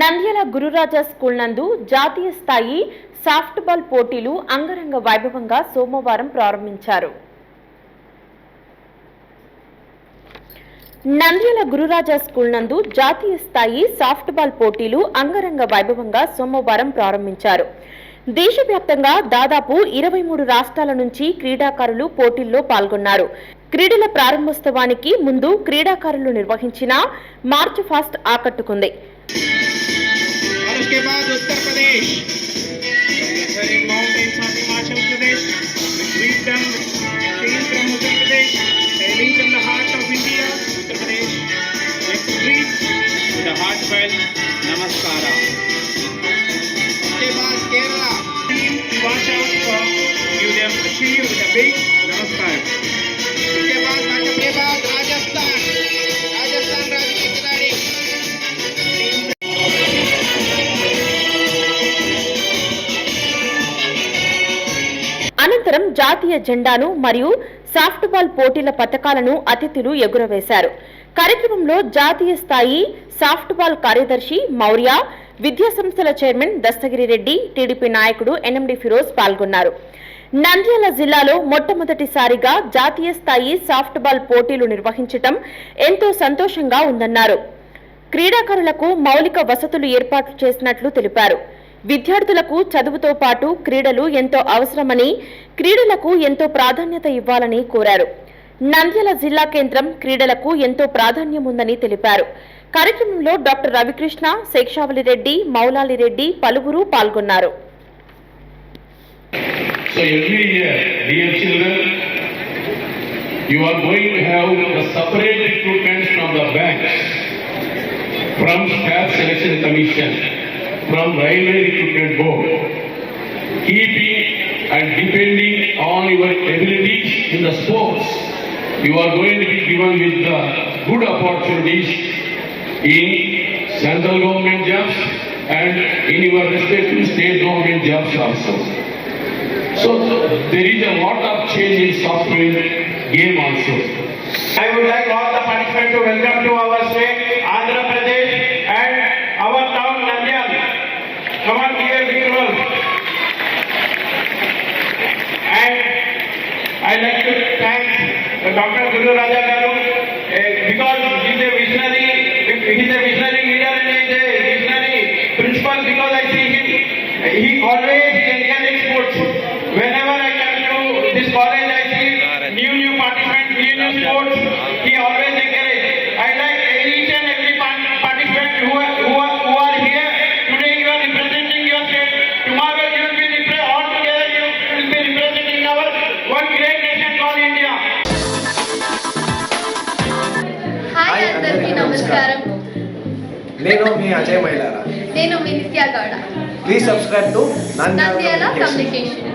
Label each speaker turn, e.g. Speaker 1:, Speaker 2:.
Speaker 1: Nandyal Gururaja school నందు జాతీయ స్థాయి సాఫ్ట్బాల్ పోటీలు అంగరంగ వైభవంగా సోమవారం ప్రారంభించారు. నంద్యాల గురురాజా స్కూల్ నందు జాతీయ స్థాయి సాఫ్ట్బాల్ పోటీలు అంగరంగ వైభవంగా సోమవారం ప్రారంభించారు. దేశవ్యాప్తంగా దాదాపు ఇరవై మూడు రాష్ట్రాల నుంచి క్రీడాకారులు పోటీల్లో పాల్గొన్నారు. క్రీడల ప్రారంభోత్సవానికి ముందు క్రీడాకారులు నిర్వహించిన మార్చ్ ఫాస్ట్ ఆకట్టుకుంది.
Speaker 2: और उसके बाद Uttar Pradesh mountains of Himachal Pradesh freedom seen from Uttar Pradesh sailing from the heart of India Uttar Pradesh victory with the heartfelt namaskara उसके बाद Kerala team watch out for give them a shield with
Speaker 1: అనంతరం జాతీయ జెండాను మరియు softball పోటీల పథకాలను అతిథులు ఎగురవేశారు. కార్యక్రమంలో జాతీయ స్థాయి సాఫ్ట్బాల్ కార్యదర్శి మౌర్య విద్యా సంస్థల చైర్మన్ దస్తగిరి రెడ్డి టీడీపీ నాయకుడు ఎన్ఎండి ఫిరోజ్ పాల్గొన్నారు. నంద్యాల జిల్లాలో మొట్టమొదటిసారిగా జాతీయ స్థాయి సాఫ్ట్బాల్ పోటీలు నిర్వహించటం ఎంతో సంతోషంగా ఉందన్నారు. క్రీడాకారులకు మౌలిక వసతులు ఏర్పాటు చేసినట్లు తెలిపారు. విద్యార్థులకు చదువుతో పాటు క్రీడలు ఎంతో అవసరమని క్రీడలకు ఎంతో ప్రాధాన్యత ఇవ్వాలని కోరారు. నంద్యాల జిల్లా కేంద్రం క్రీడలకు ఎంతో ప్రాధాన్యం ఉందని తెలిపారు. కార్యక్రమంలో డాక్టర్ రవికృష్ణ శేక్షావళి రెడ్డి మౌలాలి రెడ్డి పలువురు పాల్గొన్నారు.
Speaker 3: So every year, dear children, you are going to have the separate recruitments from the banks, from staff selection commission, from railway recruitment board, keeping and depending on your abilities in the sports. You are going to be given with the good opportunities in central government jobs and in your respective state government jobs also. So there is a lot of change in software game also.
Speaker 2: I would like all the participants to welcome to our state, Andhra Pradesh, Dr. Guru Raja Garu uh, because he's a visionary, he's a visionary leader and he's a visionary principal because I see him. uh, He always
Speaker 4: నమస్కారం
Speaker 5: నేను మీ అజయ్ మైలారా
Speaker 4: నేను మీ Nithya Gowda
Speaker 5: please subscribe to
Speaker 4: Nandyal
Speaker 5: Nandyal
Speaker 4: communication